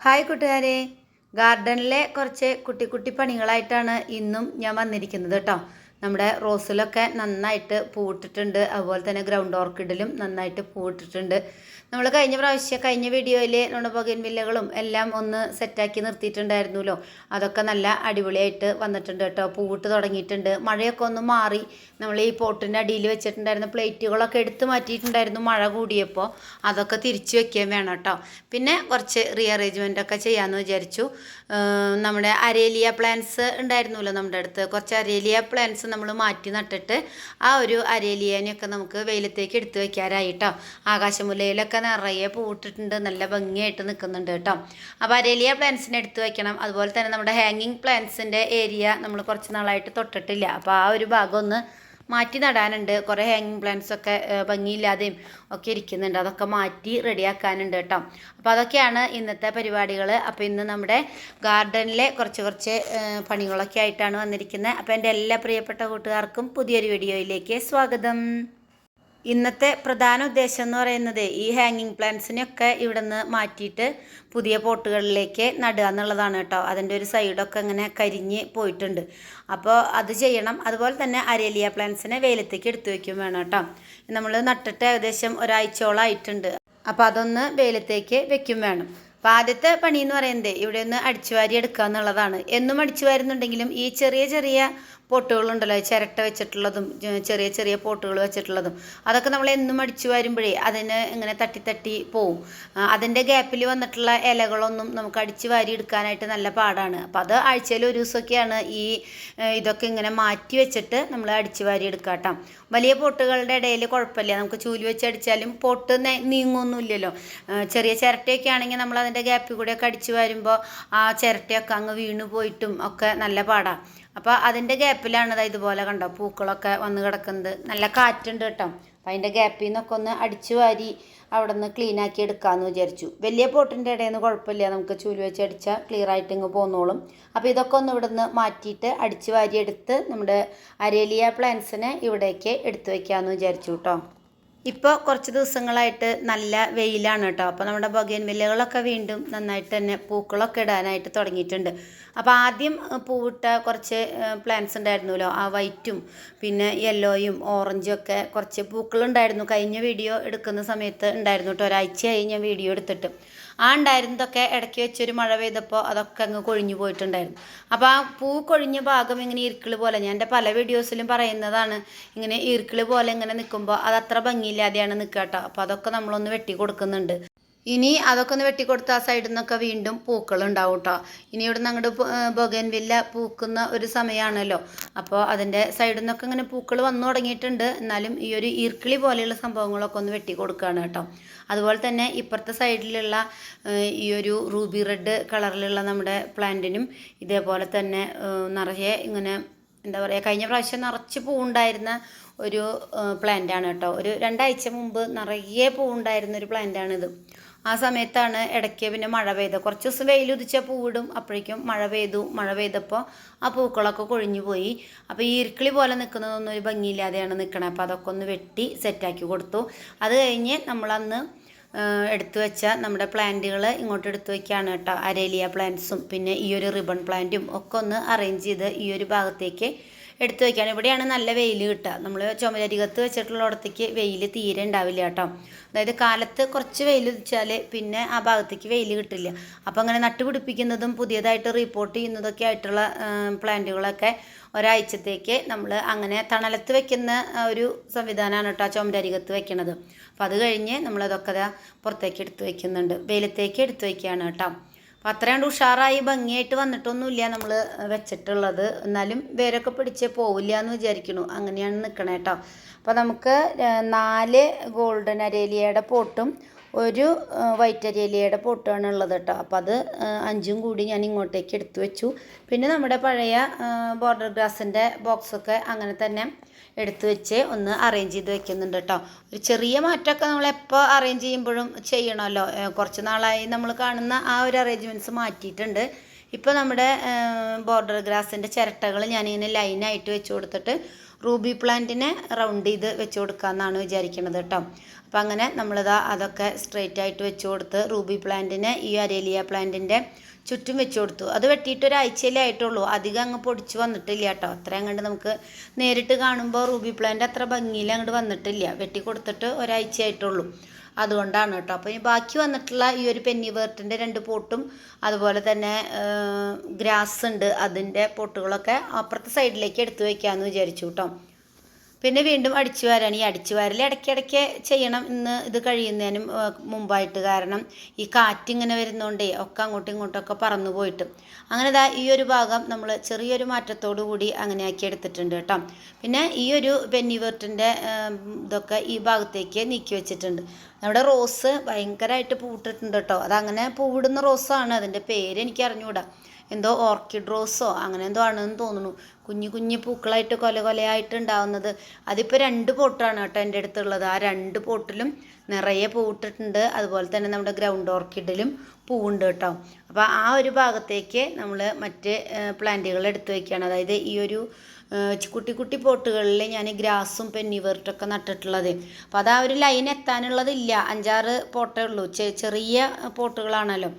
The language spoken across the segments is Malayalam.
ഹായ് കൂട്ടുകാരെ. ഗാർഡനിലെ കുറച്ച് കുട്ടി കുട്ടി പണികളായിട്ടാണ് ഇന്നും ഞാൻ വന്നിരിക്കുന്നത് കേട്ടോ. നമ്മുടെ റോസിലൊക്കെ നന്നായിട്ട് പൂവിട്ടിട്ടുണ്ട് അതുപോലെ തന്നെ ഗ്രൗണ്ട് ഓർക്കിഡിലും നന്നായിട്ട് പൂവിട്ടിട്ടുണ്ട് നമ്മൾ കഴിഞ്ഞ പ്രാവശ്യം കഴിഞ്ഞ വീഡിയോയിൽ നമ്മുടെ ബൊഗൻ വില്ലകളും എല്ലാം ഒന്ന് സെറ്റാക്കി നിർത്തിയിട്ടുണ്ടായിരുന്നല്ലോ. അതൊക്കെ നല്ല അടിപൊളിയായിട്ട് വന്നിട്ടുണ്ട് കേട്ടോ. പൂവിട്ട് തുടങ്ങിയിട്ടുണ്ട്. മഴയൊക്കെ ഒന്ന് മാറി. നമ്മൾ ഈ പോട്ടിന്റെ അടിയിൽ വെച്ചിട്ടുണ്ടായിരുന്ന പ്ലേറ്റുകളൊക്കെ എടുത്തു മാറ്റിയിട്ടുണ്ടായിരുന്നു മഴ കൂടിയപ്പോൾ. അതൊക്കെ തിരിച്ചു വെക്കുകയും വേണം കേട്ടോ. പിന്നെ കുറച്ച് റീഅറേഞ്ച്മെന്റ് ഒക്കെ ചെയ്യാമെന്ന് വിചാരിച്ചു. നമ്മുടെ അരേലിയ പ്ലാന്റ്സ് ഉണ്ടായിരുന്നല്ലോ നമ്മുടെ അടുത്ത്. കുറച്ച് അരേലിയ പ്ലാന്റ്സ് നമ്മൾ മാറ്റി നട്ടിട്ട് ആ ഒരു അരേലിയനെയൊക്കെ നമുക്ക് വെയിലത്തേക്ക് എടുത്ത് വെക്കാറായി കേട്ടോ ആകാശമുല്ലയിലൊക്കെ നിറയെ പൂട്ടിട്ടുണ്ട്. നല്ല ഭംഗിയായിട്ട് നിൽക്കുന്നുണ്ട് കേട്ടോ. അപ്പോൾ അരേലിയ പ്ലാന്റ്സിനെ എടുത്ത് വയ്ക്കണം അതുപോലെ തന്നെ നമ്മുടെ ഹാങ്ങിങ് പ്ലാന്റ്സിന്റെ ഏരിയ നമ്മൾ കുറച്ച് നാളായിട്ട് തൊട്ടിട്ടില്ല. അപ്പോൾ ആ ഒരു ഭാഗം ഒന്ന് മാറ്റി നടാനുണ്ട്. കുറേ ഹാങ്ങിങ് പ്ലാന്റ്സ് ഒക്കെ ഭംഗിയില്ലാതെയും ഒക്കെ ഇരിക്കുന്നുണ്ട്. അതൊക്കെ മാറ്റി റെഡിയാക്കാനുണ്ട് കേട്ടോ. അപ്പോൾ അതൊക്കെയാണ് ഇന്നത്തെ പരിപാടികൾ അപ്പോൾ ഇന്ന് നമ്മുടെ ഗാർഡനിലെ കുറച്ച് കുറച്ച് പണികളൊക്കെ ആയിട്ടാണ് വന്നിരിക്കുന്നത്. അപ്പോൾ എന്റെ എല്ലാ പ്രിയപ്പെട്ട കൂട്ടുകാർക്കും പുതിയൊരു വീഡിയോയിലേക്ക് സ്വാഗതം. ഇന്നത്തെ പ്രധാന ഉദ്ദേശം എന്ന് പറയുന്നത് ഈ ഹാങ്ങിങ് പ്ലാന്റ്സിനെയൊക്കെ ഇവിടെ നിന്ന് മാറ്റിയിട്ട് പുതിയ പോട്ടുകളിലേക്ക് നടുക എന്നുള്ളതാണ് കേട്ടോ. അതിന്റെ ഒരു സൈഡൊക്കെ ഇങ്ങനെ കരിഞ്ഞ് പോയിട്ടുണ്ട്. അപ്പോൾ അത് ചെയ്യണം. അതുപോലെ തന്നെ അരേലിയ പ്ലാന്റ്സിനെ വെയിലത്തേക്ക് എടുത്തു വയ്ക്കും വേണം കേട്ടോ. നമ്മൾ നട്ടിട്ട് ഏകദേശം ഒരാഴ്ചയോളം ആയിട്ടുണ്ട്. അപ്പോൾ അതൊന്ന് വെയിലത്തേക്ക് വെക്കും വേണം. അപ്പോൾ ആദ്യത്തെ പണി എന്ന് പറയുന്നത് ഇവിടെ ഒന്ന് അടിച്ചു വാരി എടുക്കുക എന്നുള്ളതാണ്. എന്നും അടിച്ചു വാരുന്നുണ്ടെങ്കിലും ഈ ചെറിയ ചെറിയ പോട്ടുകളുണ്ടല്ലോ ചിരട്ട വെച്ചിട്ടുള്ളതും ചെറിയ ചെറിയ പോട്ടുകൾ വെച്ചിട്ടുള്ളതും. അതൊക്കെ നമ്മൾ എന്നും അടിച്ചു വരുമ്പോഴേ അതിന് ഇങ്ങനെ തട്ടി തട്ടി പോവും. അതിന്റെ ഗ്യാപ്പിൽ വന്നിട്ടുള്ള ഇലകളൊന്നും നമുക്ക് അടിച്ച് വാരി എടുക്കാനായിട്ട് നല്ല പാടാണ്. അപ്പോൾ അത് ആഴ്ചയിൽ ഒരു ദിവസമൊക്കെയാണ് ഈ ഇതൊക്കെ ഇങ്ങനെ മാറ്റി വെച്ചിട്ട് നമ്മൾ അടിച്ച് വാരി എടുക്കാട്ടോ. വലിയ പോട്ടുകളുടെ ഇടയിൽ കുഴപ്പമില്ല. നമുക്ക് ചൂൽ വെച്ച് അടിച്ചാലും പോട്ട് നീങ്ങൊന്നുമില്ലല്ലോ ചെറിയ ചിരട്ടയൊക്കെ ആണെങ്കിൽ നമ്മൾ അതിന്റെ ഗ്യാപ്പിൽ കൂടെയൊക്കെ അടിച്ച് വരുമ്പോൾ ആ ചിരട്ടയൊക്കെ അങ്ങ് വീണ് പോയിട്ടും ഒക്കെ നല്ല പാടാണ് അപ്പോൾ അതിന്റെ ഗ്യാപ്പിലാണ് ദാ ഇതുപോലെ കണ്ടോ പൂക്കളൊക്കെ വന്ന് കിടക്കുന്നത്. നല്ല കാറ്റുണ്ട് കേട്ടോ. അപ്പോൾ അതിന്റെ ഗ്യാപ്പിൽ നിന്നൊക്കെ ഒന്ന് അടിച്ചു വാരി അവിടെ നിന്ന് ക്ലീൻ ആക്കി എടുക്കാമെന്ന് വിചാരിച്ചു. വലിയ പോട്ടിന്റെ ഇടയിൽ നിന്ന് കുഴപ്പമില്ല നമുക്ക് ചൂൽ വെച്ച് അടിച്ചാൽ ക്ലിയർ ആയിട്ട് ഇങ്ങ് പോന്നോളും. അപ്പോൾ ഇതൊക്കെ ഒന്ന് ഇവിടെ നിന്ന് മാറ്റിയിട്ട് അടിച്ചു വാരി എടുത്ത് നമ്മുടെ അരേലിയ പ്ലാന്റ്സിനെ ഇവിടേക്ക് എടുത്തു വയ്ക്കാമെന്ന് വിചാരിച്ചു കേട്ടോ. ഇപ്പോൾ കുറച്ച് ദിവസങ്ങളായിട്ട് നല്ല വെയിലാണ് കേട്ടോ. അപ്പോൾ നമ്മുടെ ബൊഗേൻ വില്ലകളൊക്കെ വീണ്ടും നന്നായിട്ട് തന്നെ പൂക്കളൊക്കെ ഇടാനായിട്ട് തുടങ്ങിയിട്ടുണ്ട്. അപ്പോൾ ആദ്യം പൂവിട്ട കുറച്ച് പ്ലാന്റ്സ് ഉണ്ടായിരുന്നല്ലോ ആ വൈറ്റും പിന്നെ യെല്ലോയും ഓറഞ്ചും ഒക്കെ കുറച്ച് പൂക്കളുണ്ടായിരുന്നു. കഴിഞ്ഞ വീഡിയോ എടുക്കുന്ന സമയത്ത് ഉണ്ടായിരുന്നു കേട്ടോ. ഒരാഴ്ചയായി ഞാൻ വീഡിയോ എടുത്തിട്ട്. ആ ഉണ്ടായിരുന്നതൊക്കെ ഇടയ്ക്ക് വെച്ചൊരു മഴ പെയ്തപ്പോൾ അതൊക്കെ അങ്ങ് കൊഴിഞ്ഞു പോയിട്ടുണ്ടായിരുന്നു. അപ്പോൾ ആ പൂ കൊഴിഞ്ഞ ഭാഗം ഇങ്ങനെ ഈർക്കിൾ പോലെ ഞാൻ എന്റെ പല വീഡിയോസിലും പറയുന്നതാണ് ഇങ്ങനെ ഈർക്കിൾ പോലെ ഇങ്ങനെ നിൽക്കുമ്പോൾ അത് അത്ര ഭംഗിയില്ലാതെയാണ് നിൽക്കുക കേട്ടോ. അപ്പോൾ അതൊക്കെ നമ്മളൊന്ന് വെട്ടി കൊടുക്കുന്നുണ്ട്. ഇനി അതൊക്കെ ഒന്ന് വെട്ടിക്കൊടുത്ത ആ സൈഡിൽ നിന്നൊക്കെ വീണ്ടും പൂക്കൾ ഉണ്ടാവും കേട്ടോ ഇനി ഇവിടെ നിന്ന് അങ്ങോട്ട് ബൊഗൻവില്ല പൂക്കുന്ന ഒരു സമയമാണല്ലോ അപ്പോൾ അതിന്റെ സൈഡിൽ നിന്നൊക്കെ ഇങ്ങനെ പൂക്കൾ വന്നു തുടങ്ങിയിട്ടുണ്ട്. എന്നാലും ഈ ഒരു ഈർക്കിളി പോലെയുള്ള സംഭവങ്ങളൊക്കെ ഒന്ന് വെട്ടി കൊടുക്കുകയാണ് കേട്ടോ. അതുപോലെ തന്നെ ഇപ്പുറത്തെ സൈഡിലുള്ള ഈ ഒരു റൂബി റെഡ് കളറിലുള്ള നമ്മുടെ പ്ലാന്റിനും ഇതേപോലെ തന്നെ നിറയെ ഇങ്ങനെ എന്താ പറയുക കഴിഞ്ഞ പ്രാവശ്യം നിറച്ച് പൂവുണ്ടായിരുന്ന ഒരു പ്ലാന്റ് ആണ് കേട്ടോ. ഒരു രണ്ടാഴ്ച മുമ്പ് നിറയെ പൂവുണ്ടായിരുന്ന ഒരു പ്ലാന്റ് ആണിത് ആ സമയത്താണ് ഇടയ്ക്ക് പിന്നെ മഴ പെയ്തത് കുറച്ച് ദിവസം വെയിലുദിച്ച പൂവിടും അപ്പോഴേക്കും മഴ പെയ്തു. മഴ പെയ്തപ്പോൾ ആ പൂക്കളൊക്കെ കൊഴിഞ്ഞു പോയി. അപ്പോൾ ഈ ഇരിക്കിളി പോലെ നിൽക്കുന്നതൊന്നും ഒരു ഭംഗിയില്ലാതെയാണ് നിൽക്കണത് അപ്പോൾ അതൊക്കെ ഒന്ന് വെട്ടി സെറ്റാക്കി കൊടുത്തു. അത് കഴിഞ്ഞ് നമ്മളന്ന് എടുത്തു വെച്ച നമ്മുടെ പ്ലാന്റുകൾ ഇങ്ങോട്ട് എടുത്തു വയ്ക്കുകയാണ് കേട്ടോ. അരേലിയ പ്ലാന്റ്സും പിന്നെ ഈ ഒരു റിബൺ പ്ലാന്റും ഒക്കെ ഒന്ന് അറേഞ്ച് ചെയ്ത് ഈ ഒരു ഭാഗത്തേക്ക് എടുത്തു വയ്ക്കുകയാണ് ഇവിടെയാണ് നല്ല വെയിൽ കിട്ടുക. നമ്മൾ ചുമരരികത്ത് വെച്ചിട്ടുള്ളിടത്തേക്ക് വെയിൽ തീരെ ഉണ്ടാവില്ല കേട്ടോ. അതായത് കാലത്ത് കുറച്ച് വെയിൽ ഉദിച്ചാൽ പിന്നെ ആ ഭാഗത്തേക്ക് വെയിൽ കിട്ടില്ല. അപ്പോൾ അങ്ങനെ നട്ടുപിടിപ്പിക്കുന്നതും പുതിയതായിട്ട് റിപ്പോർട്ട് ചെയ്യുന്നതൊക്കെ ആയിട്ടുള്ള പ്ലാന്റുകളൊക്കെ ഒരാഴ്ചത്തേക്ക് നമ്മൾ അങ്ങനെ തണലത്ത് വെക്കുന്ന ഒരു സംവിധാനമാണ് കേട്ടോ ആ ചുമരരികത്ത് വെക്കണത്. അപ്പോൾ അത് കഴിഞ്ഞ് നമ്മളതൊക്കെ പുറത്തേക്ക് എടുത്ത് വെക്കുന്നുണ്ട്. വെയിലത്തേക്ക് എടുത്ത് വയ്ക്കുകയാണ് കേട്ടോ. അപ്പോൾ അത്രയും ഉഷാറായി ഭംഗിയായിട്ട് വന്നിട്ടൊന്നുമില്ല നമ്മൾ വെച്ചിട്ടുള്ളത്. എന്നാലും വേരൊക്കെ പിടിച്ച് പോവില്ല എന്ന് വിചാരിക്കുന്നു. അങ്ങനെയാണ് നിൽക്കണേ കേട്ടോ അപ്പോൾ നമുക്ക് നാല് ഗോൾഡൻ അരേലിയയുടെ പോട്ടും ഒരു ഏഹ്, വൈറ്റ് അരേലിയയുടെ പോട്ടുമാണ് ഉള്ളത് കേട്ടോ. അപ്പോൾ അത് അഞ്ചും കൂടി ഞാൻ ഇങ്ങോട്ടേക്ക് എടുത്തു വെച്ചു. പിന്നെ നമ്മുടെ പഴയ ബോർഡർ ഗ്രാസിന്റെ ബോക്സൊക്കെ അങ്ങനെ തന്നെ എടുത്തു വെച്ച് ഒന്ന് അറേഞ്ച് ചെയ്ത് വെക്കുന്നുണ്ട് കേട്ടോ. ഒരു ചെറിയ മാറ്റമൊക്കെ നമ്മൾ എപ്പോൾ അറേഞ്ച് ചെയ്യുമ്പോഴും ചെയ്യണമല്ലോ. കുറച്ച് നാളായി നമ്മൾ കാണുന്ന ആ ഒരു അറേഞ്ച്മെന്റ്സ് മാറ്റിയിട്ടുണ്ട്. ഇപ്പോൾ നമ്മുടെ ബോർഡർ ഗ്രാസിന്റെ ചിരട്ടകൾ ഞാനിങ്ങനെ ലൈനായിട്ട് വെച്ച് കൊടുത്തിട്ട് റൂബി പ്ലാന്റിനെ റൗണ്ട് ചെയ്ത് വെച്ച് കൊടുക്കാമെന്നാണ് വിചാരിക്കുന്നത് കേട്ടോ. അപ്പോൾ അങ്ങനെ നമ്മളിതാ അതൊക്കെ സ്ട്രെയിറ്റ് ആയിട്ട് വെച്ച് കൊടുത്ത് റൂബി പ്ലാന്റിനെ ഈ അരേലിയ പ്ലാന്റിന്റെ ചുറ്റും വെച്ച് കൊടുത്തു. അത് വെട്ടിയിട്ട് ഒരാഴ്ചയിലേ ആയിട്ടുള്ളൂ. അധികം അങ്ങ് പൊടിച്ച് വന്നിട്ടില്ല കേട്ടോ. അത്ര അങ്ങോട്ട് നമുക്ക് നേരിട്ട് കാണുമ്പോൾ റൂബി പ്ലാന്റ് അത്ര ഭംഗിയിൽ അങ്ങോട്ട് വന്നിട്ടില്ല. വെട്ടി കൊടുത്തിട്ട് ഒരാഴ്ച ആയിട്ടുള്ളൂ. അതുകൊണ്ടാണ് കേട്ടോ. അപ്പോൾ ഈ ബാക്കി വന്നിട്ടുള്ള ഈ ഒരു പെന്നി വേർട്ടിന്റെ രണ്ട് പോട്ടും അതുപോലെ തന്നെ ഗ്രാസ് ഉണ്ട്. അതിന്റെ പോട്ടുകളൊക്കെ അപ്പുറത്തെ സൈഡിലേക്ക് എടുത്തു വയ്ക്കാമെന്ന് വിചാരിച്ചു കേട്ടോ. പിന്നെ വീണ്ടും അടിച്ചു വാരാണ്. ഈ അടിച്ചു വാരൽ ഇടയ്ക്കിടയ്ക്ക് ചെയ്യണം. ഇന്ന് ഇത് കഴിയുന്നതിനും മുമ്പായിട്ട് കാരണം ഈ കാറ്റ് ഇങ്ങനെ വരുന്നതുകൊണ്ടേ ഒക്കെ അങ്ങോട്ടും ഇങ്ങോട്ടൊക്കെ പറന്നു പോയിട്ട്. അങ്ങനെ ദാ ഈ ഒരു ഭാഗം നമ്മൾ ചെറിയൊരു മാറ്റത്തോടു കൂടി അങ്ങനെ ആക്കി എടുത്തിട്ടുണ്ട് കേട്ടോ. പിന്നെ ഈ ഒരു പെന്നിവേർട്ടിന്റെ ഇതൊക്കെ ഈ ഭാഗത്തേക്ക് നീക്കി വെച്ചിട്ടുണ്ട്. നമ്മുടെ റോസ് ഭയങ്കരമായിട്ട് പൂട്ടിട്ടുണ്ട് കേട്ടോ. അതങ്ങനെ പൂവിടുന്ന റോസാണ് അതിന്റെ പേര് എനിക്ക് അറിഞ്ഞുകൂടാ എന്തോ ഓർക്കിഡ് റോസോ അങ്ങനെ എന്തോ ആണെന്ന് തോന്നുന്നു. കുഞ്ഞു കുഞ്ഞു പൂക്കളായിട്ട് കൊല കൊലയായിട്ട് ഉണ്ടാവുന്നത് അതിപ്പോൾ രണ്ട് പോട്ടാണ് കേട്ടോ എന്റെ അടുത്തുള്ളത്. ആ രണ്ട് പോട്ടിലും നിറയെ പൂട്ടിട്ടുണ്ട്. അതുപോലെ തന്നെ നമ്മുടെ ഗ്രൗണ്ട് ഓർക്കിഡിലും പൂവുണ്ട് കേട്ടോ. അപ്പോൾ ആ ഒരു ഭാഗത്തേക്ക് നമ്മൾ മറ്റ് പ്ലാന്റുകൾ എടുത്തു വയ്ക്കുകയാണ് അതായത് ഈ ഒരു കുട്ടി കുട്ടി പോട്ടുകളിൽ ഞാൻ ഗ്രാസും പെന്നിവേർട്ടൊക്കെ നട്ടിട്ടുള്ളത്. അപ്പോൾ അത് ആ ഒരു ലൈൻ എത്താനുള്ളതില്ല. അഞ്ചാറ് പോട്ടേ ഉള്ളൂ. ചെറിയ പോട്ടുകളാണല്ലോ.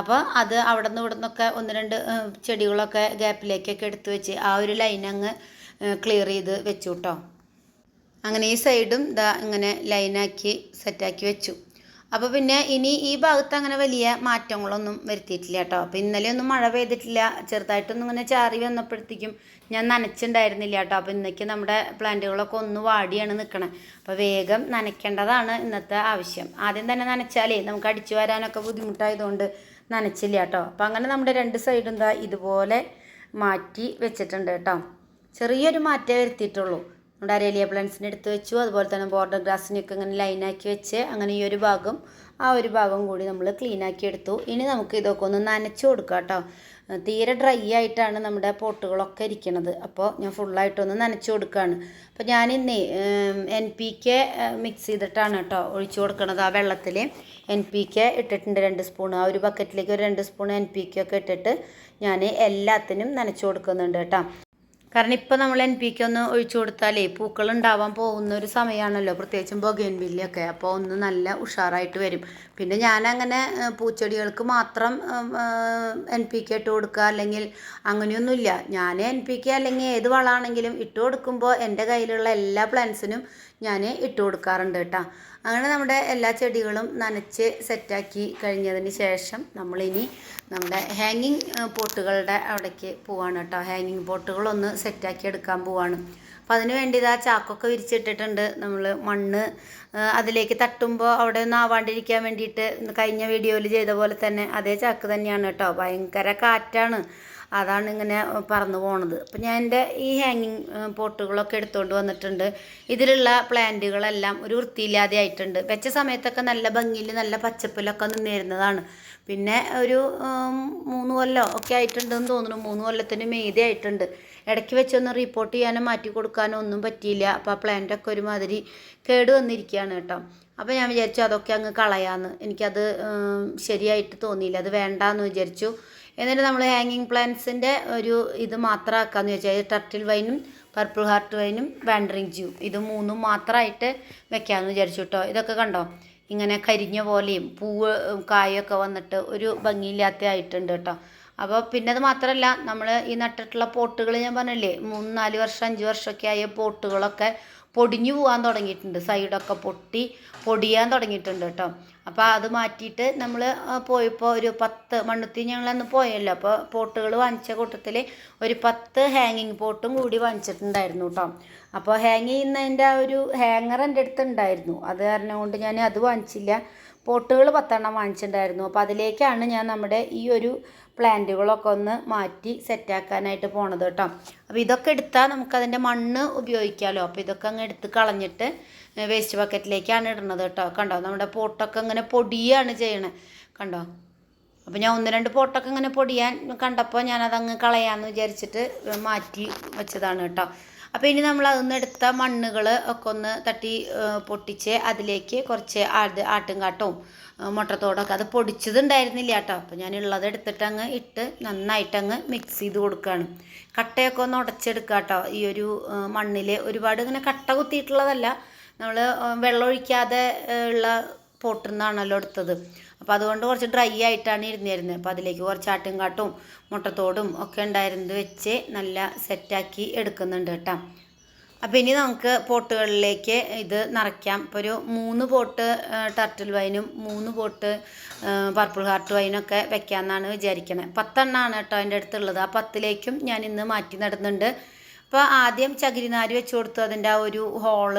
അപ്പോൾ അത് അവിടെ നിന്ന് ഇവിടെ നിന്നൊക്കെ ഒന്ന് രണ്ട് ചെടികളൊക്കെ ഗ്യാപ്പിലേക്കൊക്കെ എടുത്തു വെച്ച് ആ ഒരു ലൈൻ അങ്ങ് ക്ലിയർ ചെയ്ത് വെച്ചു കേട്ടോ അങ്ങനെ ഈ സൈഡും ഇതാ ഇങ്ങനെ ലൈനാക്കി സെറ്റാക്കി വെച്ചു. അപ്പോൾ പിന്നെ ഇനി ഈ ഭാഗത്ത് അങ്ങനെ വലിയ മാറ്റങ്ങളൊന്നും വരുത്തിയിട്ടില്ല കേട്ടോ. അപ്പോൾ ഇന്നലെയൊന്നും മഴ പെയ്തിട്ടില്ല. ചെറുതായിട്ടൊന്നും ഇങ്ങനെ ചാറി വന്നപ്പോഴത്തേക്കും ഞാൻ നനച്ചിട്ടുണ്ടായിരുന്നില്ല കേട്ടോ. അപ്പോൾ ഇന്നേക്ക് നമ്മുടെ പ്ലാന്റുകളൊക്കെ ഒന്ന് വാടിയാണ് നിൽക്കണത് അപ്പോൾ വേഗം നനയ്ക്കേണ്ടതാണ് ഇന്നത്തെ ആവശ്യം. ആദ്യം തന്നെ നനച്ചാലേ നമുക്ക് അടിച്ചു വരാനൊക്കെ ബുദ്ധിമുട്ടായതുകൊണ്ട് നനച്ചില്ല കേട്ടോ. അപ്പോൾ അങ്ങനെ നമ്മുടെ രണ്ട് സൈഡും ഇതുപോലെ മാറ്റി വെച്ചിട്ടുണ്ട് കേട്ടോ. ചെറിയൊരു മാറ്റേ വരുത്തിയിട്ടുള്ളൂ. നമ്മുടെ അരേലിയ പ്ലാന്റ്സിന് എടുത്ത് വെച്ചു. അതുപോലെ തന്നെ ബോർഡർ ഗ്രാസിനെയൊക്കെ ഇങ്ങനെ ലൈനാക്കി വെച്ച് അങ്ങനെ ഈ ഒരു ഭാഗം ആ ഒരു ഭാഗം കൂടി നമ്മൾ ക്ലീനാക്കി എടുത്തു. ഇനി നമുക്ക് ഇതൊക്കെ ഒന്ന് നനച്ചു കൊടുക്കാം കേട്ടോ. തീരെ ഡ്രൈ ആയിട്ടാണ് നമ്മുടെ പോട്ടുകളൊക്കെ ഇരിക്കുന്നത് അപ്പോൾ ഞാൻ ഫുള്ളായിട്ടൊന്ന് നനച്ചു കൊടുക്കുകയാണ് അപ്പോൾ ഞാൻ ഇന്ന് എൻ പി കെ മിക്സ് ചെയ്തിട്ടാണ് കേട്ടോ ഒഴിച്ചു കൊടുക്കുന്നത് ആ വെള്ളത്തിൽ എൻ പി കെ ഇട്ടിട്ടുണ്ട് രണ്ട് സ്പൂൺ ആ ഒരു ബക്കറ്റിലേക്ക് ഒരു രണ്ട് സ്പൂൺ എൻ പി കെ ഒക്കെ ഇട്ടിട്ട് ഞാൻ എല്ലാത്തിനും നനച്ചു കൊടുക്കുന്നുണ്ട് കേട്ടോ. കാരണം ഇപ്പം നമ്മൾ എൻ പി ഒന്ന് ഒഴിച്ചു കൊടുത്താലേ പൂക്കൾ ഉണ്ടാവാൻ പോകുന്ന ഒരു സമയമാണല്ലോ പ്രത്യേകിച്ചും ബൊഗൈൻവില്ലയൊക്കെ അപ്പോൾ ഒന്ന് നല്ല ഉഷാറായിട്ട് വരും. പിന്നെ ഞാനങ്ങനെ അങ്ങനെ പൂച്ചെടികൾക്ക് മാത്രം എൻ പി കെ ഇട്ട് കൊടുക്കുക അല്ലെങ്കിൽ അങ്ങനെയൊന്നുമില്ല. ഞാൻ എൻ പി കെ അല്ലെങ്കിൽ ഏത് വളമാണെങ്കിലും ഇട്ട് കൊടുക്കുമ്പോൾ എന്റെ കയ്യിലുള്ള എല്ലാ പ്ലാന്റ്സിനും ഞാൻ ഇട്ട് കൊടുക്കാറുണ്ട് കേട്ടോ. അങ്ങനെ നമ്മുടെ എല്ലാ ചെടികളും നനച്ച് സെറ്റാക്കി കഴിഞ്ഞതിന് ശേഷം നമ്മളിനി നമ്മുടെ ഹാങ്ങിങ് പോട്ടുകളുടെ അവിടേക്ക് പോവാണ് കേട്ടോ. ഹാങ്ങിങ് പോട്ടുകളൊന്ന് സെറ്റാക്കി എടുക്കാൻ പോവാണ്. അപ്പോൾ അതിന് വേണ്ടി ഇതാ ചാക്കൊക്കെ വിരിച്ചിട്ടിട്ടുണ്ട്. നമ്മൾ മണ്ണ് അതിലേക്ക് തട്ടുമ്പോൾ അവിടെ ഒന്നും ആവാണ്ടിരിക്കാൻ വേണ്ടിയിട്ട് കഴിഞ്ഞ വീഡിയോയിൽ ചെയ്ത പോലെ തന്നെ അതേ ചാക്ക് തന്നെയാണ് കേട്ടോ. ഭയങ്കര കാറ്റാണ്. അതാണ് ഇങ്ങനെ പറന്നു പോണത്. അപ്പം ഞാൻ എന്റെ ഈ ഹാങ്ങിങ് പോട്ടുകളൊക്കെ എടുത്തുകൊണ്ട് വന്നിട്ടുണ്ട്. ഇതിലുള്ള പ്ലാന്റുകളെല്ലാം ഒരു വൃത്തിയില്ലാതെ ആയിട്ടുണ്ട്. വെച്ച സമയത്തൊക്കെ നല്ല ഭംഗിയിൽ നല്ല പച്ചപ്പിലൊക്കെ നിന്നിരുന്നതാണ്. പിന്നെ ഒരു മൂന്ന് കൊല്ലം ഒക്കെ ആയിട്ടുണ്ടെന്ന് തോന്നുന്നു. മൂന്ന് കൊല്ലത്തിന് മീതെ ആയിട്ടുണ്ട്. ഇടയ്ക്ക് വെച്ചൊന്ന് റിപ്പോർട്ട് ചെയ്യാനോ മാറ്റി കൊടുക്കാനോ ഒന്നും പറ്റിയില്ല. അപ്പോൾ ആ പ്ലാന്റൊക്കെ ഒരുമാതിരി കേട് വന്നിരിക്കുകയാണ് കേട്ടോ. അപ്പോൾ ഞാൻ വിചാരിച്ചു അതൊക്കെ അങ്ങ് കളയാന്ന്. എനിക്കത് ശരിയായിട്ട് തോന്നിയില്ല. അത് വേണ്ടാന്ന് വിചാരിച്ചു. എന്നിട്ട് നമ്മൾ ഹാങ്ങിങ് പ്ലാന്റ്സിന്റെ ഒരു ഇത് മാത്രം ആക്കാമെന്ന് വെച്ചാൽ ടർട്ടിൽ വൈനും പർപ്പിൾ ഹാർട്ട് വൈനും വാൻഡറിങ് ജ്യൂ ഇത് മൂന്നും മാത്രമായിട്ട് വെക്കാമെന്ന് വിചാരിച്ചു കേട്ടോ ഇതൊക്കെ കണ്ടോ? ഇങ്ങനെ കരിഞ്ഞ പോലെയും പൂവ് കായൊക്കെ വന്നിട്ട് ഒരു ഭംഗിയില്ലാത്ത ആയിട്ടുണ്ട് കേട്ടോ അപ്പോൾ പിന്നെ അത് മാത്രമല്ല നമ്മൾ ഈ നട്ടിട്ടുള്ള പോട്ടുകൾ ഞാൻ പറഞ്ഞില്ലേ മൂന്ന് നാല് വർഷം അഞ്ച് വർഷമൊക്കെ ആയ പോട്ടുകളൊക്കെ പൊടിഞ്ഞു പോകാൻ തുടങ്ങിയിട്ടുണ്ട്. സൈഡൊക്കെ പൊട്ടി പൊടിയാൻ തുടങ്ങിയിട്ടുണ്ട് കേട്ടോ അപ്പോൾ അത് മാറ്റിയിട്ട് നമ്മൾ പോയപ്പോൾ ഒരു പത്ത് മണ്ണുത്തി ഞങ്ങളന്ന് പോയല്ലോ. അപ്പോൾ പോട്ടുകൾ വാങ്ങിച്ച കൂട്ടത്തിൽ ഒരു പത്ത് ഹാങ്ങിങ് പോട്ടും കൂടി വാങ്ങിച്ചിട്ടുണ്ടായിരുന്നു കേട്ടോ അപ്പോൾ ഹാങ് ചെയ്യുന്നതിന്റെ ആ ഒരു ഹാങ്ങർ എന്റെ അടുത്ത് ഉണ്ടായിരുന്നു അത് കാരണം കൊണ്ട് ഞാൻ അത് വാങ്ങിച്ചില്ല. പോട്ടുകൾ പത്തെണ്ണം വാങ്ങിച്ചിട്ടുണ്ടായിരുന്നു. അപ്പോൾ അതിലേക്കാണ് ഞാൻ നമ്മുടെ ഈ ഒരു പ്ലാന്റുകളൊക്കെ ഒന്ന് മാറ്റി സെറ്റാക്കാനായിട്ട് പോണത് കേട്ടോ. അപ്പോൾ ഇതൊക്കെ എടുത്താൽ നമുക്കതിന്റെ മണ്ണ് ഉപയോഗിക്കാമല്ലോ അപ്പോൾ ഇതൊക്കെ അങ്ങ് എടുത്ത് കളഞ്ഞിട്ട് വേസ്റ്റ് ബക്കറ്റിലേക്കാണ് ഇടുന്നത് കേട്ടോ. കണ്ടോ? നമ്മുടെ പോട്ടൊക്കെ ഇങ്ങനെ പൊടിയാണ് ചെയ്യണത് കണ്ടോ? അപ്പോൾ ഞാൻ ഒന്ന് രണ്ട് പോട്ടൊക്കെ ഇങ്ങനെ പൊടിയാൻ കണ്ടപ്പോൾ ഞാനതങ്ങ് കളയാമെന്ന് വിചാരിച്ചിട്ട് മാറ്റി വെച്ചതാണ് കേട്ടോ. അപ്പോൾ ഇനി നമ്മൾ അതിൽ എടുത്ത മണ്ണുകൾ ഒക്കെ ഒന്ന് തട്ടി പൊട്ടിച്ച് അതിലേക്ക് കുറച്ച് ആട് ആട്ടുംകാട്ടവും കാട്ടവും മുട്ടത്തോടൊക്കെ. അത് പൊടിച്ചതുണ്ടായിരുന്നില്ല കേട്ടോ. അപ്പോൾ ഞാനുള്ളത് എടുത്തിട്ട് അങ്ങ് ഇട്ട് നന്നായിട്ട് അങ്ങ് മിക്സ് ചെയ്ത് കൊടുക്കുകയാണ് കട്ടയൊക്കെ ഒന്ന് ഉടച്ചെടുക്കുക കേട്ടോ. ഈ ഒരു മണ്ണിൽ ഒരുപാട് ഇങ്ങനെ കട്ട കുത്തിയിട്ടുള്ളതല്ല. നമ്മൾ വെള്ളമൊഴിക്കാതെ ഉള്ള പോട്ടിൽ നിന്നാണല്ലോ എടുത്തത്. അപ്പോൾ അതുകൊണ്ട് കുറച്ച് ഡ്രൈ ആയിട്ടാണ് ഇരുന്നിരുന്നത്. അപ്പോൾ അതിലേക്ക് കുറച്ച് ആട്ടുംകാട്ടും മുട്ടത്തോടും ഒക്കെ ഉണ്ടായിരുന്നത് വെച്ച് നല്ല സെറ്റാക്കി എടുക്കുന്നുണ്ട് കേട്ടോ. അപ്പോൾ ഇനി നമുക്ക് പോട്ടുകളിലേക്ക് ഇത് നിറയ്ക്കാം. ഇപ്പോൾ ഒരു മൂന്ന് പോട്ട് ടർട്ടിൽ വൈനും മൂന്ന് പോട്ട് പർപ്പിൾ ഹാർട്ട് വൈനൊക്കെ വെക്കാമെന്നാണ് വിചാരിക്കുന്നത് പത്തെണ്ണമാണ് കേട്ടോ എന്റെ അടുത്തുള്ളത്. ആ പത്തിലേക്കും ഞാൻ ഇന്ന് മാറ്റി നടുന്നുണ്ട് അപ്പോൾ ആദ്യം ചകിരിനാര് വെച്ച് കൊടുത്തു. അതിന്റെ ആ ഒരു ഹോൾ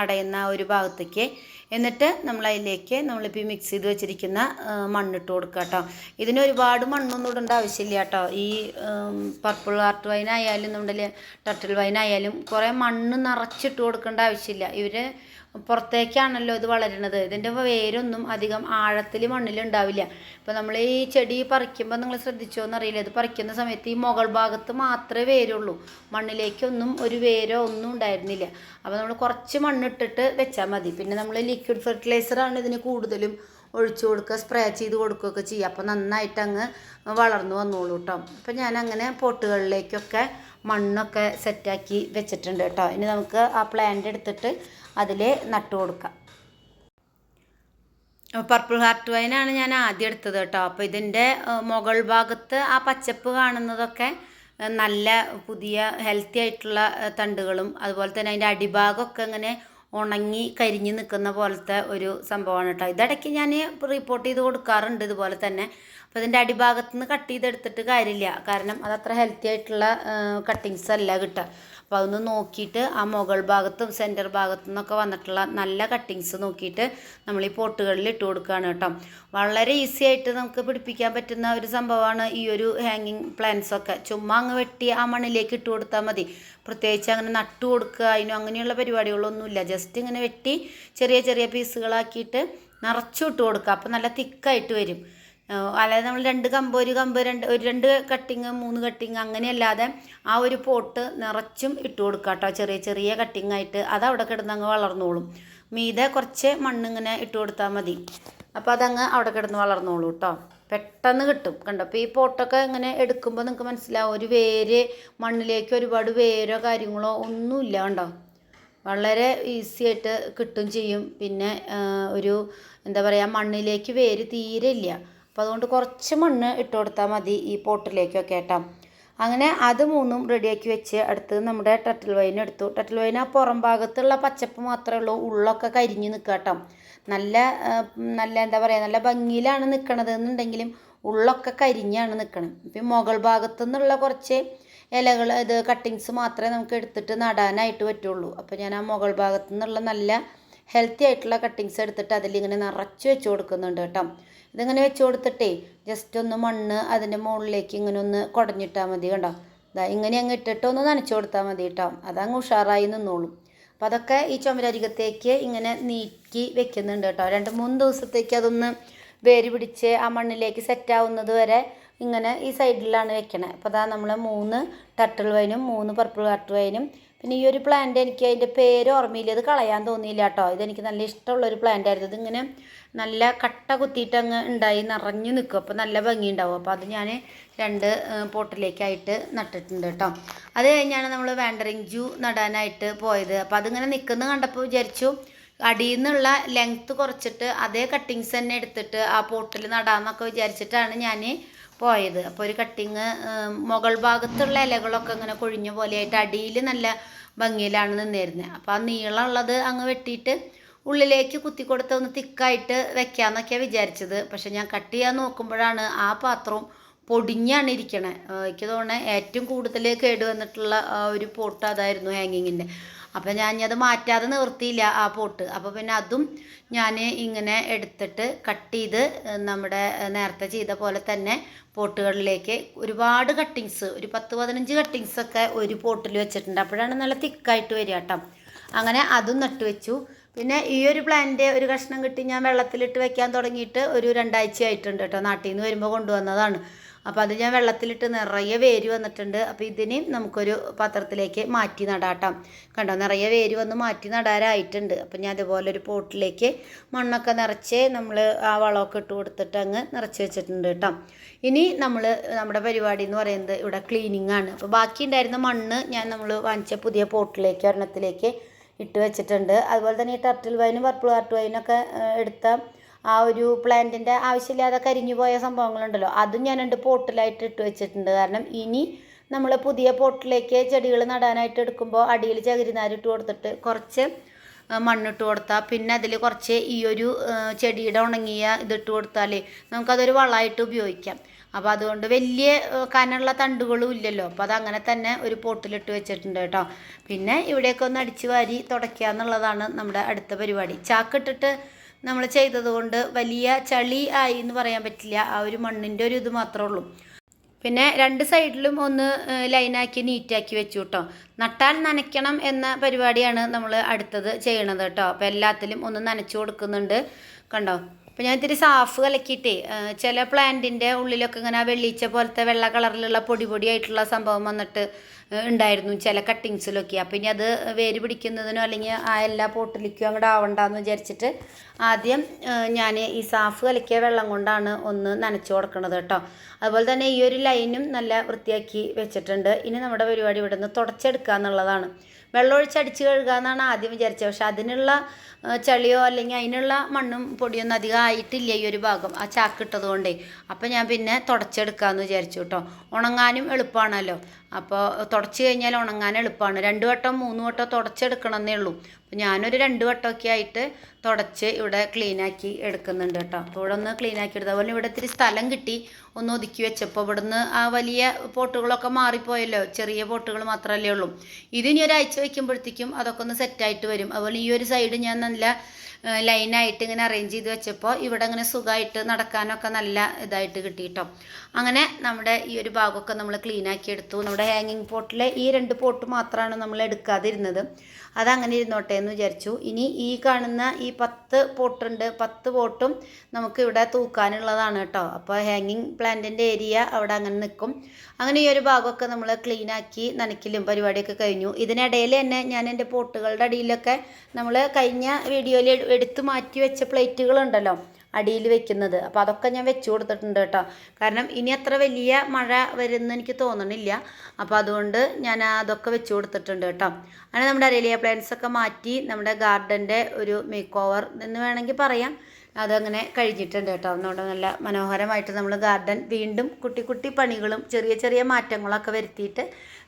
അടയുന്ന ഒരു ഭാഗത്തേക്ക്. എന്നിട്ട് നമ്മൾ അതിലേക്ക് നമ്മളിപ്പോൾ മിക്സ് ചെയ്ത് വെച്ചിരിക്കുന്ന മണ്ണിട്ട് കൊടുക്കുക കേട്ടോ ഇതിന് ഒരുപാട് മണ്ണൊന്നും ഇടേണ്ട ആവശ്യമില്ല കേട്ടോ ഈ പർപ്പിൾ ആർട്ട് വൈനായാലും നമ്മുടെ ടർട്ടിൽ വൈനായാലും കുറേ മണ്ണ് നിറച്ചിട്ട് കൊടുക്കേണ്ട ആവശ്യമില്ല. ഇവർ പുറത്തേക്കാണല്ലോ ഇത് വളരുന്നത്. ഇതിന്റെ വേരൊന്നും അധികം ആഴത്തിൽ മണ്ണിൽ ഉണ്ടാവില്ല. ഇപ്പോൾ നമ്മൾ ഈ ചെടി പറിക്കുമ്പോൾ നിങ്ങൾ ശ്രദ്ധിച്ചോ എന്നറിയില്ല ഇത് പറിക്കുന്ന സമയത്ത് ഈ മുകൾ ഭാഗത്ത് മാത്രമേ വേരുള്ളൂ. മണ്ണിലേക്കൊന്നും ഒരു വേരോ ഒന്നും ഉണ്ടായിരുന്നില്ല. അപ്പോൾ നമ്മൾ കുറച്ച് മണ്ണിട്ടിട്ട് വെച്ചാൽ മതി. പിന്നെ നമ്മൾ ലിക്വിഡ് ഫെർട്ടിലൈസറാണ് ഇതിന് കൂടുതലും ഒഴിച്ചു കൊടുക്കുക സ്പ്രേ ചെയ്ത് കൊടുക്കുകയൊക്കെ ചെയ്യുക. അപ്പോൾ നന്നായിട്ട് അങ്ങ് വളർന്നു വന്നോളൂ കേട്ടോ അപ്പോൾ ഞാൻ അങ്ങനെ പോട്ടുകളിലേക്കൊക്കെ മണ്ണൊക്കെ സെറ്റാക്കി വെച്ചിട്ടുണ്ട് കേട്ടോ ഇനി നമുക്ക് ആ പ്ലാന്റ് എടുത്തിട്ട് അതിൽ നട്ടു കൊടുക്കുക പർപ്പിൾ ഹാർട്ട് വൈനാണ് ഞാൻ ആദ്യം എടുത്തത് കേട്ടോ. അപ്പോൾ ഇതിന്റെ മുകൾ ഭാഗത്ത് ആ പച്ചപ്പ് കാണുന്നതൊക്കെ നല്ല പുതിയ ഹെൽത്തി ആയിട്ടുള്ള തണ്ടുകളും അതുപോലെ തന്നെ അതിന്റെ അടിഭാഗമൊക്കെ ഇങ്ങനെ ഉണങ്ങി കരിഞ്ഞ് നിൽക്കുന്ന പോലത്തെ ഒരു സംഭവമാണ് കേട്ടോ. ഇതിടയ്ക്ക് ഞാൻ റിപ്പോർട്ട് ചെയ്ത് കൊടുക്കാറുണ്ട് ഇതുപോലെ തന്നെ. അപ്പോൾ ഇതിന്റെ അടിഭാഗത്ത് നിന്ന് കട്ട് ചെയ്തെടുത്തിട്ട് കാര്യമില്ല. കാരണം അതത്ര ഹെൽത്തി ആയിട്ടുള്ള കട്ടിങ്സ് അല്ല കിട്ടുക. അപ്പോൾ അതൊന്ന് നോക്കിയിട്ട് ആ മുകൾ ഭാഗത്തും സെന്റർ ഭാഗത്തു നിന്നൊക്കെ വന്നിട്ടുള്ള നല്ല കട്ടിങ്സ് നോക്കിയിട്ട് നമ്മൾ ഈ പോട്ടുകളിൽ ഇട്ട് കൊടുക്കുകയാണ് കേട്ടോ. വളരെ ഈസി ആയിട്ട് നമുക്ക് പിടിപ്പിക്കാൻ പറ്റുന്ന ഒരു സംഭവമാണ് ഈ ഒരു ഹാങ്ങിങ് പ്ലാന്റ്സ് ഒക്കെ. ചുമ്മാ അങ്ങ് വെട്ടി ആ മണ്ണിലേക്ക് ഇട്ട് കൊടുത്താൽ മതി. പ്രത്യേകിച്ച് അങ്ങനെ നട്ടു കൊടുക്കുക അതിനും അങ്ങനെയുള്ള പരിപാടികളൊന്നുമില്ല. ജസ്റ്റ് ഇങ്ങനെ വെട്ടി ചെറിയ ചെറിയ പീസുകളാക്കിയിട്ട് നിറച്ചു ഇട്ട് കൊടുക്കുക. അപ്പോൾ നല്ല തിക്കായിട്ട് വരും. അല്ലാതെ നമ്മൾ രണ്ട് കമ്പ് ഒരു കമ്പ് രണ്ട് ഒരു രണ്ട് കട്ടിങ് മൂന്ന് കട്ടിങ് അങ്ങനെയല്ലാതെ ആ ഒരു പോട്ട് നിറച്ചും ഇട്ട് കൊടുക്കുക കേട്ടോ ചെറിയ ചെറിയ കട്ടിങ് ആയിട്ട് അത് അവിടെ കിടന്ന് അങ്ങ് വളർന്നോളും. മീതെ കുറച്ച് മണ്ണിങ്ങനെ ഇട്ട് കൊടുത്താൽ മതി. അപ്പോൾ അതങ്ങ് അവിടെ കിടന്ന് വളർന്നോളൂ കേട്ടോ പെട്ടെന്ന് കിട്ടും. കണ്ടോ? അപ്പോൾ ഈ പോട്ടൊക്കെ ഇങ്ങനെ എടുക്കുമ്പോൾ നിങ്ങൾക്ക് മനസ്സിലാവും. ഒരു വേര് മണ്ണിലേക്ക് ഒരുപാട് വേരോ കാര്യങ്ങളോ ഒന്നുമില്ല കണ്ടോ? വളരെ ഈസി ആയിട്ട് കിട്ടും ചെയ്യും. പിന്നെ ഒരു എന്താ പറയുക മണ്ണിലേക്ക് വേര് തീരെ ഇല്ല. അപ്പോൾ അതുകൊണ്ട് കുറച്ച് മണ്ണ് ഇട്ട് കൊടുത്താൽ മതി ഈ പോട്ടിലേക്കൊക്കെ കേട്ടോ. അങ്ങനെ അത് മൂന്നും റെഡിയാക്കി വെച്ച് അടുത്ത് നമ്മുടെ ടട്ടിൽ വൈൻ എടുത്തു. ടട്ടിൽ വൈൻ ആ പുറം ഭാഗത്തുള്ള പച്ചപ്പ് മാത്രമേ ഉള്ളൂ. ഉള്ളൊക്കെ കരിഞ്ഞ് നിൽക്കുക കേട്ടോ. നല്ല നല്ല എന്താ പറയുക നല്ല ഭംഗിയിലാണ് നിൽക്കണത് എന്നുണ്ടെങ്കിലും ഉള്ളൊക്കെ കരിഞ്ഞാണ് നിൽക്കണത് ഇപ്പം മുകൾ ഭാഗത്തു നിന്നുള്ള കുറച്ച് ഇലകൾ ഇത് കട്ടിങ്സ് മാത്രമേ നമുക്ക് എടുത്തിട്ട് നടാനായിട്ട് പറ്റുള്ളൂ. അപ്പോൾ ഞാൻ ആ മുകൾ ഭാഗത്തു നിന്നുള്ള നല്ല ഹെൽത്തി ആയിട്ടുള്ള കട്ടിങ്സ് എടുത്തിട്ട് അതിലിങ്ങനെ നിറച്ച് വെച്ച് കൊടുക്കുന്നുണ്ട് കേട്ടോ. ഇതിങ്ങനെ വെച്ച് കൊടുത്തിട്ടേ ജസ്റ്റ് ഒന്ന് മണ്ണ് അതിന്റെ മുകളിലേക്ക് ഇങ്ങനെ ഒന്ന് കുടഞ്ഞിട്ടാൽ മതി കണ്ടോ? ഇതാ ഇങ്ങനെ അങ്ങ് ഇട്ടിട്ട് ഒന്ന് നനച്ച് കൊടുത്താൽ മതി കേട്ടോ. അതങ്ങ് ഉഷാറായി നിന്നോളും. അപ്പോൾ അതൊക്കെ ഈ ചുമരരികത്തേക്ക് ഇങ്ങനെ നീക്കി വെക്കുന്നുണ്ട് കേട്ടോ. രണ്ട് മൂന്ന് ദിവസത്തേക്ക് അതൊന്ന് വേര് പിടിച്ച് ആ മണ്ണിലേക്ക് സെറ്റാവുന്നത് വരെ ഇങ്ങനെ ഈ സൈഡിലാണ് വെക്കണേ. അപ്പോൾ അതാ നമ്മൾ മൂന്ന് ടർട്ടിൽ വൈനും മൂന്ന് പർപ്പിൾ കട്ട് വൈനും പിന്നെ ഈ ഒരു പ്ലാന്റ് എനിക്ക് അതിന്റെ പേര് ഓർമ്മയില്ല. ഇത് കളയാൻ തോന്നിയില്ല കേട്ടോ. ഇതെനിക്ക് നല്ല ഇഷ്ടമുള്ള ഒരു പ്ലാന്റ് ആയിരുന്നു. ഇതിങ്ങനെ നല്ല കട്ട കുത്തിയിട്ട് അങ്ങ് ഉണ്ടായി നിറഞ്ഞു നിൽക്കും. അപ്പോൾ നല്ല ഭംഗി ഉണ്ടാവും. അപ്പോൾ അത് ഞാൻ രണ്ട് പോട്ടിലേക്കായിട്ട് നട്ടിട്ടുണ്ട് കേട്ടോ. അത് കഴിഞ്ഞാണ് നമ്മൾ വാണ്ടറിങ് ജൂ നടാനായിട്ട് പോയത്. അപ്പോൾ അതിങ്ങനെ നിൽക്കുന്ന കണ്ടപ്പോൾ വിചാരിച്ചു അടിയിൽ നിന്നുള്ള ലെങ്ത്ത് കുറച്ചിട്ട് അതേ കട്ടിങ്സ് തന്നെ എടുത്തിട്ട് ആ പോട്ടിൽ നടാമെന്നൊക്കെ വിചാരിച്ചിട്ടാണ് ഞാൻ പോയത്. അപ്പോൾ ഒരു കട്ടിങ് മുകൾ ഭാഗത്തുള്ള ഇലകളൊക്കെ ഇങ്ങനെ കൊഴിഞ്ഞ പോലെയായിട്ട് അടിയിൽ നല്ല ഭംഗിയിലാണ് നിന്നിരുന്നത് അപ്പോൾ ആ നീളമുള്ളത് അങ്ങ് വെട്ടിയിട്ട് ഉള്ളിലേക്ക് കുത്തി കൊടുത്ത് ഒന്ന് തിക്കായിട്ട് വെക്കാമെന്നൊക്കെയാണ് വിചാരിച്ചത്. പക്ഷെ ഞാൻ കട്ട് ചെയ്യാൻ നോക്കുമ്പോഴാണ് ആ പാത്രവും പൊടിഞ്ഞാണ് ഇരിക്കണേ. എനിക്ക് തോന്നണേ ഏറ്റവും കൂടുതൽ കേട് വന്നിട്ടുള്ള ഒരു പോട്ട് അതായിരുന്നു ഹാങ്ങിങ്ങിന്റെ അപ്പോൾ ഞാൻ അത് മാറ്റാതെ നിവർത്തിയില്ല ആ പോട്ട്. അപ്പോൾ പിന്നെ അതും ഞാൻ ഇങ്ങനെ എടുത്തിട്ട് കട്ട് ചെയ്ത് നമ്മുടെ നേരത്തെ ചെയ്ത പോലെ തന്നെ പോട്ടുകളിലേക്ക് ഒരുപാട് കട്ടിങ്സ് ഒരു പത്ത് പതിനഞ്ച് കട്ടിങ്സ് ഒക്കെ ഒരു പോട്ടിൽ വെച്ചിട്ടുണ്ട്. അപ്പോഴാണ് നല്ല തിക്കായിട്ട് വരിക കേട്ടോ അങ്ങനെ അതും നട്ട് വെച്ചു. പിന്നെ ഈ ഒരു പ്ലാന്റ് ഒരു കഷ്ണം കിട്ടി. ഞാൻ വെള്ളത്തിലിട്ട് വെക്കാൻ തുടങ്ങിയിട്ട് ഒരു രണ്ടാഴ്ച ആയിട്ടുണ്ട് കേട്ടോ നാട്ടിൽ നിന്ന് വരുമ്പോൾ കൊണ്ടുവന്നതാണ്. അപ്പോൾ അത് ഞാൻ വെള്ളത്തിലിട്ട് നിറയെ വേര് വന്നിട്ടുണ്ട്. അപ്പോൾ ഇതിന് നമുക്കൊരു പാത്രത്തിലേക്ക് മാറ്റി നടാട്ടാം. കണ്ടോ? നിറയെ വേര് വന്ന് മാറ്റി നടാനായിട്ടുണ്ട്. അപ്പോൾ ഞാൻ അതുപോലെ ഒരു പോട്ടിലേക്ക് മണ്ണൊക്കെ നിറച്ച് നമ്മൾ ആ വളമൊക്കെ ഇട്ട് കൊടുത്തിട്ട് അങ്ങ് നിറച്ച് വെച്ചിട്ടുണ്ട് കേട്ടോ. ഇനി നമ്മൾ നമ്മുടെ പരിപാടി എന്ന് പറയുന്നത് ഇവിടെ ക്ലീനിങ് ആണ്. അപ്പോൾ ബാക്കി ഉണ്ടായിരുന്ന മണ്ണ് ഞാൻ നമ്മൾ വാങ്ങിച്ച പുതിയ പോട്ടിലേക്ക് ഒരെണ്ണത്തിലേക്ക് ഇട്ട് വെച്ചിട്ടുണ്ട്. അതുപോലെ തന്നെ ഈ ടർട്ടിൽ വൈനും പർപ്പിൾ ഹാർട്ട് വൈനൊക്കെ എടുത്ത ആ ഒരു പ്ലാന്റിന്റെ ആവശ്യമില്ലാതെ കരിഞ്ഞു പോയ സംഭവങ്ങളുണ്ടല്ലോ. അതും ഞാൻ രണ്ട് പോട്ടിലായിട്ട് ഇട്ട് വെച്ചിട്ടുണ്ട്. കാരണം ഇനി നമ്മൾ പുതിയ പോട്ടിലേക്ക് ചെടികൾ നടാനായിട്ട് എടുക്കുമ്പോൾ അടിയിൽ ചകിരിനാരിട്ട് കൊടുത്തിട്ട് കുറച്ച് മണ്ണിട്ട് കൊടുത്താൽ പിന്നെ അതിൽ കുറച്ച് ഈ ഒരു ചെടിയുടെ ഉണങ്ങിയ ഇതിട്ട് കൊടുത്താൽ നമുക്കതൊരു വളമായിട്ട് ഉപയോഗിക്കാം. അപ്പോൾ അതുകൊണ്ട് വലിയ കനുള്ള തണ്ടുകളും ഇല്ലല്ലോ. അപ്പോൾ അതങ്ങനെ തന്നെ ഒരു പോട്ടിലിട്ട് വെച്ചിട്ടുണ്ട് കേട്ടോ. പിന്നെ ഇവിടെയൊക്കെ ഒന്ന് അടിച്ചു വാരി തുടയ്ക്കുക എന്നുള്ളതാണ് നമ്മുടെ അടുത്ത പരിപാടി. ചാക്കിട്ടിട്ട് നമ്മൾ ചെയ്തതുകൊണ്ട് വലിയ ചളി ആയി എന്ന് പറയാൻ പറ്റില്ല. ആ ഒരു മണ്ണിന്റെ ഒരു ഇത് മാത്രമേ ഉള്ളൂ. പിന്നെ രണ്ട് സൈഡിലും ഒന്ന് ലൈനാക്കി നീറ്റാക്കി വെച്ചു കേട്ടോ. നട്ടാൽ നനയ്ക്കണം എന്ന പരിപാടിയാണ് നമ്മൾ അടുത്തത് ചെയ്യണത് കേട്ടോ. അപ്പോൾ എല്ലാത്തിലും ഒന്ന് നനച്ചു കൊടുക്കുന്നുണ്ട്. കണ്ടോ? അപ്പോൾ ഞാൻ ഇത്തിരി സാഫ് കലക്കിയിട്ടേ ചില പ്ലാന്റിന്റെ ഉള്ളിലൊക്കെ ഇങ്ങനെ വെള്ളീച്ച പോലത്തെ വെള്ള കളറിലുള്ള പൊടി പൊടിയായിട്ടുള്ള സംഭവം വന്നിട്ട് ഉണ്ടായിരുന്നു ചില കട്ടിങ്സിലൊക്കെ. അപ്പോൾ ഇനി അത് വേര് പിടിക്കുന്നതിനോ അല്ലെങ്കിൽ ആ എല്ലാ പോട്ടിലേക്കും അങ്ങോട്ട് ആവണ്ടെന്ന് വിചാരിച്ചിട്ട് ആദ്യം ഞാൻ ഈ സാഫ് കലക്കിയ വെള്ളം കൊണ്ടാണ് ഒന്ന് നനച്ചു കൊടുക്കണത് കേട്ടോ. അതുപോലെ തന്നെ ഈ ഒരു ലൈനും നല്ല വൃത്തിയാക്കി വെച്ചിട്ടുണ്ട്. ഇനി നമ്മുടെ പരിപാടി ഇവിടെ നിന്ന് തുടച്ചെടുക്കുക എന്നുള്ളതാണ് വെള്ളമൊഴിച്ച് അടിച്ച് കഴുകുക എന്നാണ് ആദ്യം വിചാരിച്ചത്. പക്ഷെ അതിനുള്ള ചളിയോ അല്ലെങ്കിൽ അതിനുള്ള മണ്ണും പൊടിയൊന്നും അധികം ആയിട്ടില്ല ഈ ഒരു ഭാഗം ആ ചാക്കിട്ടത് കൊണ്ടേ. അപ്പോൾ ഞാൻ പിന്നെ തുടച്ചെടുക്കാമെന്ന് വിചാരിച്ചു കേട്ടോ. ഉണങ്ങാനും എളുപ്പമാണല്ലോ അപ്പോൾ തുടച്ച് കഴിഞ്ഞാൽ ഉണങ്ങാൻ എളുപ്പമാണ് രണ്ട് വട്ടം മൂന്ന് വട്ടം തുടച്ചെടുക്കണമെന്നേ ഉള്ളൂ. അപ്പോൾ ഞാനൊരു രണ്ട് വട്ടമൊക്കെ ആയിട്ട് തുടച്ച് ഇവിടെ ക്ലീനാക്കി എടുക്കുന്നുണ്ട് കേട്ടോ. അപ്പോൾ ഇവിടെ ഒന്ന് ക്ലീനാക്കി എടുത്തു അതുപോലെ ഇവിടെ ഇത്തിരി സ്ഥലം കിട്ടി. ഒന്ന് ഒതുക്കി വെച്ചപ്പോൾ ഇവിടുന്ന് ആ വലിയ പോട്ടുകളൊക്കെ മാറിപ്പോയല്ലോ. ചെറിയ പോട്ടുകൾ മാത്രമല്ലേ ഉള്ളൂ. ഇതിനി ഒരാഴ്ച വയ്ക്കുമ്പോഴത്തേക്കും അതൊക്കെ ഒന്ന് സെറ്റായിട്ട് വരും. അതുപോലെ ഈ ഒരു സൈഡ് ഞാൻ നല്ല ലൈനായിട്ട് ഇങ്ങനെ അറേഞ്ച് ചെയ്ത് വെച്ചപ്പോൾ ഇവിടെ ഇങ്ങനെ സുഖമായിട്ട് നടക്കാനൊക്കെ നല്ല ഇതായിട്ട് കിട്ടി കേട്ടോ. അങ്ങനെ നമ്മുടെ ഈ ഒരു ഭാഗമൊക്കെ നമ്മൾ ക്ലീൻ ആക്കി എടുത്തു. നമ്മുടെ ഹാങ്ങിങ് പോട്ടിലെ ഈ രണ്ട് പോട്ട് മാത്രമാണ് നമ്മൾ എടുക്കാതിരുന്നത്. അതങ്ങനെ ഇരുന്നോട്ടെ എന്ന് വിചാരിച്ചു. ഇനി ഈ കാണുന്ന ഈ പത്ത് പോട്ടുണ്ട് പത്ത് പോട്ടും നമുക്ക് ഇവിടെ തൂക്കാനുള്ളതാണ് കേട്ടോ. അപ്പോൾ ഹാങ്ങിങ് പ്ലാന്റിന്റെ ഏരിയ അവിടെ അങ്ങനെ നിൽക്കും. അങ്ങനെ ഈ ഒരു ഭാഗമൊക്കെ നമ്മൾ ക്ലീൻ ആക്കി നനയ്ക്കലും പരിപാടിയൊക്കെ കഴിഞ്ഞു. ഇതിനിടയിൽ തന്നെ ഞാൻ എന്റെ പോട്ടുകളുടെ അടിയിലൊക്കെ നമ്മൾ കഴിഞ്ഞ വീഡിയോയിൽ എടുത്തു മാറ്റി വെച്ച പ്ലേറ്റുകളുണ്ടല്ലോ അടിയിൽ വെക്കുന്നത്. അപ്പോൾ അതൊക്കെ ഞാൻ വെച്ച് കൊടുത്തിട്ടുണ്ട് കേട്ടോ. കാരണം ഇനി അത്ര വലിയ മഴ വരുമെന്ന് എനിക്ക് തോന്നണില്ല. അപ്പോൾ അതുകൊണ്ട് ഞാൻ അതൊക്കെ വെച്ച് കൊടുത്തിട്ടുണ്ട് കേട്ടോ. അങ്ങനെ നമ്മുടെ അരേലിയ ഒക്കെ മാറ്റി നമ്മുടെ ഗാർഡന്റെ ഒരു മേക്ക് ഓവർ എന്ന് വേണമെങ്കിൽ പറയാം. അതങ്ങനെ കഴിഞ്ഞിട്ടുണ്ട് കേട്ടോ. അതുകൊണ്ട് നല്ല മനോഹരമായിട്ട് നമ്മൾ ഗാർഡൻ വീണ്ടും കുട്ടി കുട്ടി പണികളും ചെറിയ ചെറിയ മാറ്റങ്ങളൊക്കെ വരുത്തിയിട്ട്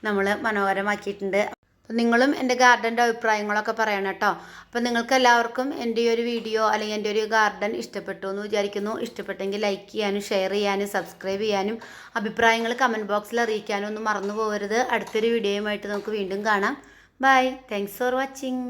നമ്മൾ മനോഹരമാക്കിയിട്ടുണ്ട്. അപ്പം നിങ്ങളും എന്റെ ഗാർഡന്റെ അഭിപ്രായങ്ങളൊക്കെ പറയണം കേട്ടോ. അപ്പം നിങ്ങൾക്ക് എല്ലാവർക്കും എന്റെ ഒരു വീഡിയോ അല്ലെങ്കിൽ എന്റെ ഒരു ഗാർഡൻ ഇഷ്ടപ്പെട്ടു എന്ന് വിചാരിക്കുന്നു. ഇഷ്ടപ്പെട്ടെങ്കിൽ ലൈക്ക് ചെയ്യാനും ഷെയർ ചെയ്യാനും സബ്സ്ക്രൈബ് ചെയ്യാനും അഭിപ്രായങ്ങൾ കമന്റ് ബോക്സിൽ അറിയിക്കാനും ഒന്നും മറന്നു പോകരുത്. അടുത്തൊരു വീഡിയോയുമായിട്ട് നമുക്ക് വീണ്ടും കാണാം. Bye thanks for watching